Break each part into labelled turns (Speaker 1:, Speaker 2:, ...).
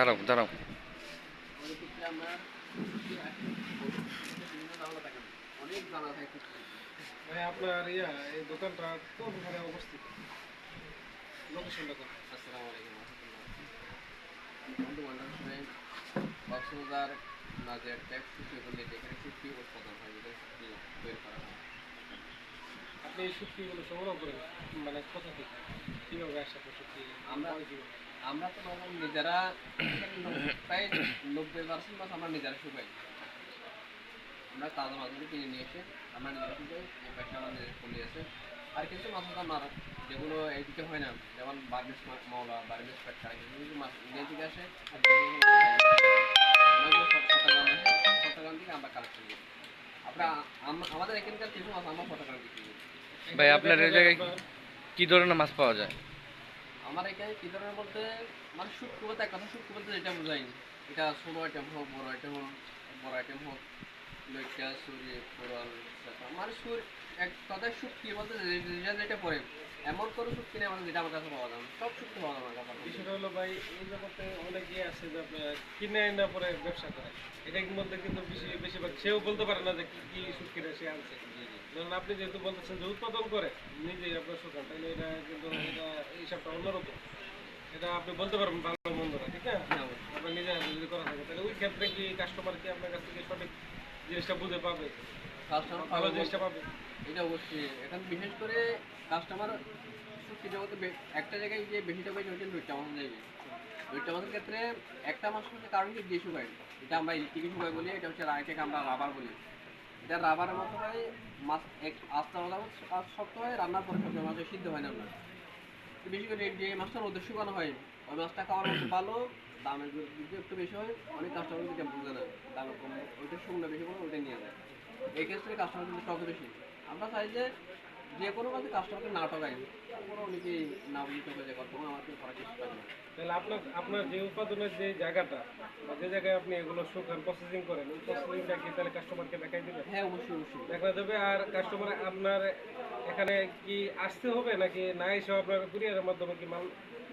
Speaker 1: দাঁড়াও দাঁড়াও।
Speaker 2: আপনার ইয়া এই দোকানটা অবস্থিত। লোকেশনটা কোন
Speaker 3: আসসালামু আলাইকুম বন্ধু বান্ধব কক্সবাজার নাজের ট্যাক্স এখানে উৎপাদন হয় তৈরি করা হয়
Speaker 2: আপনি এই শুটকিগুলো সংগ্রহ করেন মানে কোথা থেকে? কীভাবে আসে আপনার
Speaker 3: আমরা-
Speaker 2: কীভাবে?
Speaker 3: আমরা তো নরমাল নিজেরা প্রায় নব্বই পার্সেন্ট মাছ আমরা নিজেরা শুকাই। আমরা তাজা মাছগুলো কিনে নিয়ে এসে আমরা নিজেরা শুকাই এই পাশে আমার নিজের পলি আছে। আর কিছু মাছ আমার যেগুলো এইদিকে হয় না যেমন বার্মিস মাওলা বার্মিস পেটকা কিছু মাছ ইন্ডিয়া থেকে আসে আমাদের চট্টগ্রাম থেকে আমরা কালেকশন করি আমরা আমাদের এখানকার কিছু মাছ আমরা চট্টগ্রাম বিক্রি করি
Speaker 1: ভাই, আপনার এই জায়গায়- কি ধরনের মাছ পাওয়া যায়?
Speaker 3: আমার এখানে কি ধরনের বলতে মানে সূক্ষ্ম বলতে এক কথা, সূক্ষ্ম বলতে যেটা বোঝাই এটা ছোটো আইটেম হোক, বড় আইটেম হোক, বড় আইটেম হোক লইটা সুরি কোরাল মানে সুর এক কথায় সূক্ষ্ম বলতে যেটা যেটা পড়ে। এমন কোনো শুটকি নেই আমাদের যেটা আমার কাছে পাওয়া না। সব শুটকি পাওয়া যায় আমার কাছে।
Speaker 2: বিষয়টা হলো ভাই এই জগতে অনেক আছে যে কিনে না পরে ব্যবসা করে। এটার মধ্যে কিন্তু বেশি বেশিরভাগ সেও বলতে পারে না যে কি কি শুটকিটা সে আনছে। ধরুন আপনি যেহেতু বলতেছেন যে উৎপাদন করে নিজেই আপনার শুকান তাহলে এটা কিন্তু এটা এই হিসাবটা অন্যরকম। এটা আপনি বলতে পারবেন ভালো মন্দ না ঠিক আছে আপনার হাতে যদি করা থাকে তাহলে ওই ক্ষেত্রে কি কাস্টমার কি আপনার কাছ থেকে সঠিক জিনিসটা বুঝে পাবে?
Speaker 3: কাস্টমার
Speaker 2: ভালো জিনিসটা পাবে?
Speaker 3: এটা অবশ্যই। এখন বিশেষ করে কাস্টমার শুটকি জগতে একটা জায়গায় গিয়ে বেশিটা পাই ওইটা লইটা মাছের জায়গায়। লইটা মাছের ক্ষেত্রে একটা মাছ হচ্ছে কারণ কি দিয়ে শুকাই এটা আমরা ইলেকট্রিকে শুকাই বলি, এটা হচ্ছে আরেকটাকে আমরা রাবার বলি। এটা রাবারের মতো হয় মাছ এক আস্তে আলাদা শক্ত হয় রান্নার পরে শক্ত মাছ সিদ্ধ হয় না আপনার বেশি করে যে মাছটা রোদে শুকানো হয়, ওই মাছটা খাওয়ার মতো ভালো, দামের যদি একটু বেশি হয়, অনেক কাস্টমার কিন্তু বুঝে না। দামের কম, ওইটা শুকনো বেশি করে ওইটা নিয়ে যায়। এই ক্ষেত্রে কাস্টমার কিন্তু টকে বেশি। আমরা চাই যে যে কোনো কাজে কাস্টমারকে না ঠকাই। কোনো অনেকে না বুঝে ঠকে যায় কত আমাকে করার চেষ্টা করে না
Speaker 2: তাহলে আপনার আপনার যে উৎপাদনের যে জায়গাটা বা যে জায়গায় আপনি এগুলো শুকান প্রসেসিং করেন ওই প্রসেসিংটা কি তাহলে কাস্টমারকে দেখাই দেবেন?
Speaker 3: হ্যাঁ অবশ্যই অবশ্যই।
Speaker 2: দেখা যাবে আর কাস্টমার আপনার এখানে কি আসতে হবে নাকি না এসে আপনার কুরিয়ারের মাধ্যমে কি মাল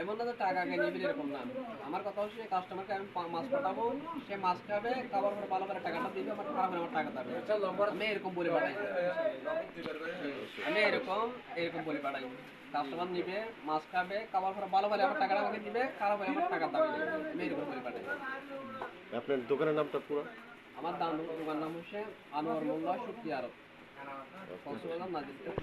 Speaker 3: এমন না যে টাকা আগে নিয়ে এরকম না। আমার কথা হচ্ছে কাস্টমারকে আমি মাছ পাঠাবো সে মাছ খাবে খাবার পরে ভালো করে টাকাটা দিবে আমার খারাপ হলে আমার টাকা দেবে আমি এরকম বলে পাঠাই। আমি এরকম এরকম বলে পাঠাই। কাস্টমার নিবে মাছ খাবে খাবার পরে ভালো হলে আমার টাকাটা আমাকে দিবে খারাপ হলে আমার টাকা দেবে আমি এরকম বলে পাঠাই।
Speaker 4: আপনার দোকানের নামটা পুরো?
Speaker 3: আমার দাম দোকান নাম হচ্ছে আনোয়ার মোল্লা শুক্তি আরব। কক্সবাজার নাজির।